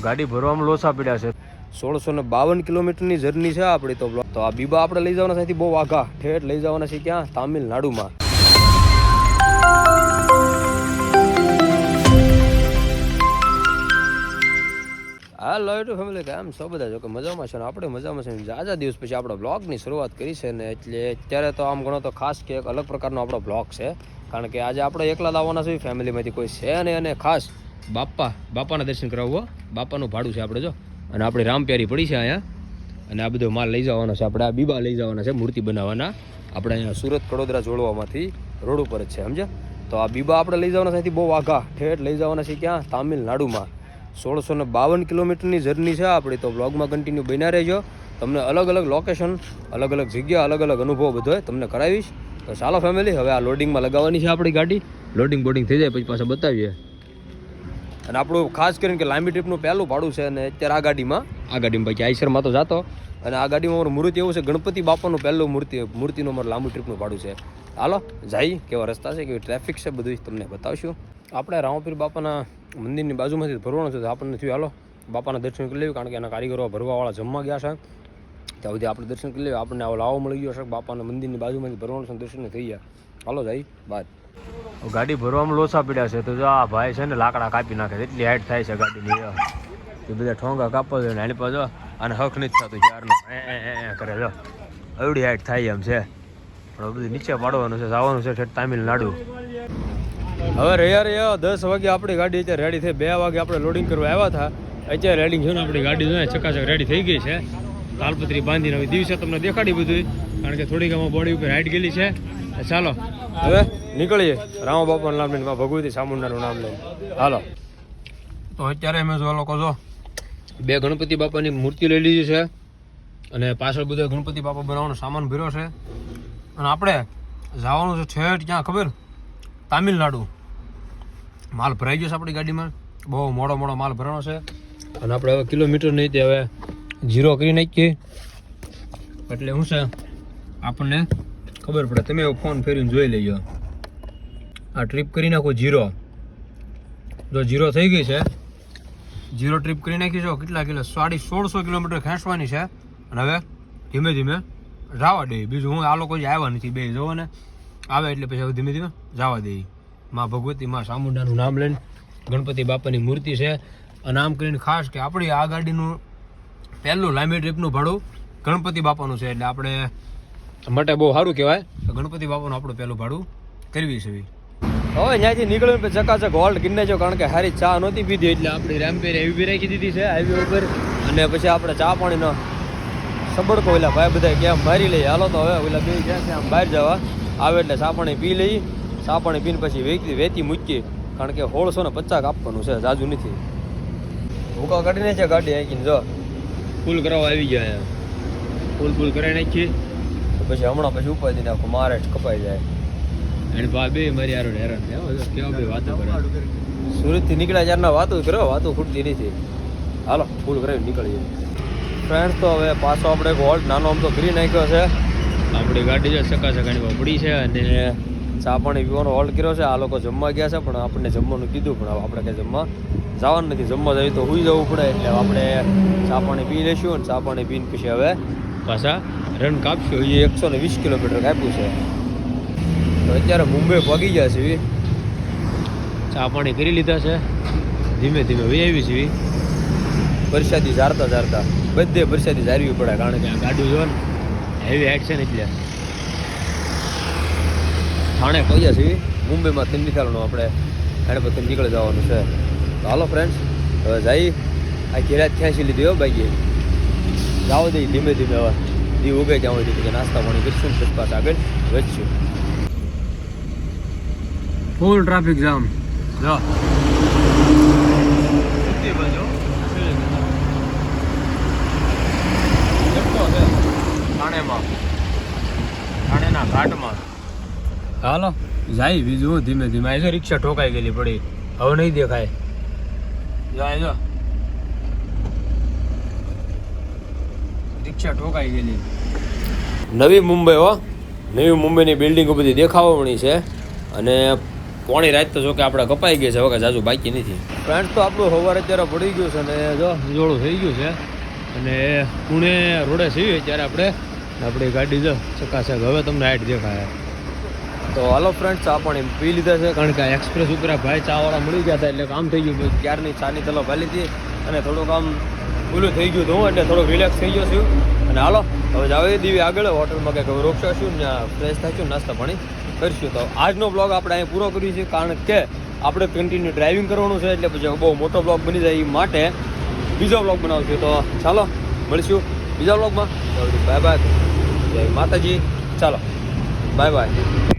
ગાડી ભરવામાં લોસા પડ્યા છે. સોળસો ને બાવન કિલોમીટરની જર્ની છે આપણી તો તો આ બીબા આપણે લઈ જવાના છે બહુ આઘા ઠેઠ લઈ જવાના છે ક્યાં તામિલનાડુમાં. હા લોયટુ ફેમિલી કેમ છો બધા? જો કે મજામાં છે ને? આપણે મજામાં છે ને જાજા દિવસ પછી આપણે બ્લોગની શરૂઆત કરી છે ને, એટલે અત્યારે તો આમ ગણો તો ખાસ કે એક અલગ પ્રકારનો આપણો બ્લોગ છે. કારણ કે આજે આપણે એકલા લાવવાના આવવાના છે ફેમિલીમાંથી કોઈ છે નહીં અને ખાસ બાપા, બાપાના દર્શન કરાવવો બાપાનું ભાડું છે આપણે જો. અને આપણી રામપ્યારી પડી છે અહીંયા. અને આ બધો માલ લઈ જવાનો છે આપણે. આ બીબા લઈ જવાના છે, મૂર્તિ બનાવવાના. આપણે અહીંયા સુરત કડોદરા જોડવામાંથી રોડ ઉપર જ છે, સમજ્યા? તો આ બીબા આપણે લઈ જવાના છે બહુ આઘા ઠેઠ લઈ જવાના છે ક્યાં? તામિલનાડુમાં. સોળસો ને બાવન કિલોમીટરની જર્ની છે આપણી. તો બ્લોગમાં કન્ટિન્યુ બન્યા રહેજો. તમને અલગ અલગ લોકેશન અલગ અલગ જગ્યા, અલગ અલગ અનુભવ બધો તમને કરાવીશ. તો ચાલો ફેમિલી હવે આ લોડિંગમાં લગાવવાની છે આપણી ગાડી. લોડિંગ બોડિંગ થઈ જાય, પછી પાછા બતાવીએ. અને આપણું ખાસ કરીને કે લાંબી ટ્રીપનું પહેલું ભાડું છે અને અત્યારે આ ગાડીમાં આ ગાડીમાં બાકી આઈસરમાં તો જાતો. અને આ ગાડીમાં મારું મૂર્તિ એવું છે, ગણપતિ બાપાનું પહેલું મૂર્તિ, મૂર્તિનું મારું લાંબુ ટ્રીપનું ભાડું છે. હાલો જાય કેવા રસ્તા છે, કેવી ટ્રાફિક છે બધું તમને બતાવશું. આપણે રામપીર બાપાના મંદિરની બાજુમાંથી ભરવાનું છે, તો આપણને થયું, હાલો, બાપાના દર્શન કરી લેવું કારણ કે એના કારીગરો ભરવાવાળા જમવા ગયા છે. ત્યાં સુધી આપણે દર્શન કરી લેવું આપણને આવો લાવો મળી ગયો છે, બાપાના મંદિરની બાજુમાંથી ભરવાનું દર્શન થઈ ગયા. હાલો જાય બાદ ગાડી ભરવામાં લોસા પડ્યા છે. તો જો આ ભાઈ છે ને લાકડા કાપી નાખે છે. એટલી હાઈટ થાય છે ગાડીની એ બધા ઠોંગા કાપો છે ને, એની પાછો અને હક નથી થતું યારનો. એ કરે જો. અવડી હાઈટ થાય એમ છે. પણ બધું નીચે પાડવાનું છે, જવાનું છે ઠેઠ તામિલનાડુ. હવે રહ્યા રહ્યા દસ વાગે આપણી ગાડી અત્યારે રેડી થઈ. બે વાગે આપણે લોડિંગ કરવા આવ્યા હતા. અત્યારે રેડિંગ છે આપણી ગાડી ચકાચક રેડી થઈ ગઈ છે. તાલપત્રી બાંધીને હવે દિવસે તમને દેખાડી બધું કારણ કે થોડીક આમાં બોડી ઉપર હાઈટ ગયેલી છે. ચાલો. હવે નીકળીએ. રામા બાપાનું નામ લઈને ભગવતી સામુંડાનું નામ લઈને. હાલો. તો અત્યારે અમે જો લોકો જો બે ગણપતિ બાપાની મૂર્તિ લઈ લીધી છે. અને પાછળ બધો ગણપતિ બાપા બનાવવાનો સામાન ભર્યો છે. અને આપણે જવાનું છે ઠેઠ ક્યાં ખબર? તામિલનાડુ. માલ ભરાઈ ગયો છે આપણી ગાડીમાં. બહુ મોડો મોડો માલ ભરવાનો છે. અને આપણે હવે કિલોમીટર નહીં તે હવે જીરો કરી નાખીએ. એટલે શું છે, આપણને ખબર પડે. તમે એવો ફોન ફેરીને જોઈ લેજો આ ટ્રીપ કરી નાખો જીરો જો જીરો થઈ ગઈ છે જીરો ટ્રીપ કરી નાખી છો કેટલા કિલો? સાડી સોળસો કિલોમીટર ખેંચવાની છે. અને હવે ધીમે ધીમે જવા દઈએ. બીજું હું આ લોકો આવ્યા નથી બે, જોવો ને. આવે એટલે પછી હવે ધીમે ધીમે જવા દઈએ. માં ભગવતી, માં ચામુંડાનું નામ લઈને ગણપતિ બાપાની મૂર્તિ છે. અને આમ કરીને ખાસ કે આપણી આ ગાડીનું પહેલું લાંબી ટ્રીપનું ભાડું ગણપતિ બાપાનું છે એટલે આપણે માટે બહુ સારું કહેવાય. ગણપતિ બાપાનું આપણું પહેલું ભાડું કરવી છે હવે ત્યાંથી નીકળ્યું પછી ચકાચક હોલ્ટ ગીરને નાખ્યો કારણ કે હારી ચા નહોતી પીધી એટલે આપણી રેમ્પેર એવી બી રાખી દીધી છે હાઈવે ઉપર. અને પછી આપણે ચા પાણીનો સબડકો ઓલા ભાઈ બધા કેમ મારી લઈએ. હાલો તો હવે ઓલા બે જ્યાં છે આમ બહાર જવા. આવે એટલે ચા પાણી પી લઈ. ચા પાણી પીને પછી વેચી વેચી મૂકીએ. કારણ કે હોળસો ને પચાસ આપવાનું છે જાજુ નથી. ભૂકા કાઢીને છે ગાડી આંકીને જો. ફૂલ કરાવવા આવી ગયા અહીંયા ફૂલ ફૂલ કરાવી નાખીએ. તો પછી હમણાં પછી ઉપર નાખો મારે જ કપાઈ જાય. એને ભાભી બે મારી યાર હેરાન થયા કેવા ભાઈ વાતો કરે. સુરતથી નીકળ્યા ત્યારના વાતો કરો વાતો ખૂટતી નથી. હાલો ફૂલ કરાવી નીકળીએ. ફ્રેન્ડ તો હવે પાછો આપણે એક હોલ્ટ નાનો આમ તો કરી નાખ્યો છે. આપણી ગાડી જો સકા સકાની પડી છે અને ચા પાણી પીવાનો હોલ્ડ કર્યો છે. આ લોકો જમવા ગયા છે, પણ આપણને જમવાનું કીધું, પણ આપણે કંઈ જમવા જવાનું નથી. જમવા જઈએ તો સુઈ જવું પડે, એટલે આપણે ચા પાણી પી લઈશું અને ચા પાણી પીને પછી હવે પાછા રન કાપશું. એ એકસો ને વીસ કિલોમીટર કાપ્યું છે. તો અત્યારે મુંબઈ પગી ગયા છે. ચા પાણી કરી લીધા છે. ધીમે ધીમે વહી આવી છે. વરસાદી ઝારતા ઝારતા બધે વરસાદી ઝારવી પડે, કારણ કે આ ગાડું જો ને હેવી હાઈટ છે ને એટલે. થાણે કહીએ છીએ. મુંબઈમાં થી નીકળવાનું આપણે પછી નીકળી જવાનું છે. તો હાલો ફ્રેન્ડ્સ હવે જઈ. આ ઘેરાજ ખેંચી લીધી હો ભાઈ જાઓ દઈ ધીમે ધીમે હવે. દી ઉગે ત્યાં દઈ પછી નાસ્તા પાણી કરીશું પછી પાછા આગળ વધશું. ફૂલ ટ્રાફિક જામ જો. થાણેમાં. થાણેના ઘાટમાં. હાલો જાય બીજું ધીમે ધીમે. આવી જો રિક્ષા ઠોકાઈ ગયેલી પડી. હવે નહીં દેખાય. જાય જો. રિક્ષા ઠોકાઈ ગયેલી. નવી મુંબઈ હો. નવી મુંબઈની બિલ્ડિંગો બધી દેખાવણી છે. અને પોણી રાત તો જો કે આપણે કપાઈ ગઈ છે હવે જાજુ બાકી નથી. ફ્રેન્ડ તો આપણું સવારે અત્યારે પડી ગયું છે અને જો જોડું થઈ ગયું છે. અને પુણે રોડે છીએ ત્યારે આપણે. આપણી ગાડી જો ચકાશે હવે તમને હાઈટ દેખાય. તો હાલો ફ્રેન્ડ ચા પણ એમ પી લીધા છે. કારણ કે આ એક્સપ્રેસ ઉપર ભાઈ ચાવાળા મળી ગયા હતા એટલે કામ થઈ ગયું. ક્યારની ચાની તલો ખાલી હતી અને થોડુંક આમ ખુલ્લું થઈ ગયું હતું એટલે થોડુંક રિલેક્સ થઈ ગયો છું. અને હાલો, હવે જાવે દીવી આગળ. હોટલમાં કંઈક રોકશાશું ને ફ્રેશ થઈશું નાસ્તા પાણી કરીશું. તો આજનો બ્લોગ આપણે અહીં પૂરો કર્યું છે કારણ કે આપણે કન્ટિન્યુ ડ્રાઇવિંગ કરવાનું છે, એટલે પછી બહુ મોટો બ્લોગ બની જાય એ માટે બીજો બ્લોગ બનાવશું. તો ચાલો, મળીશું બીજા બ્લોગમાં બાય બાય જય માતાજી. ચાલો બાય બાય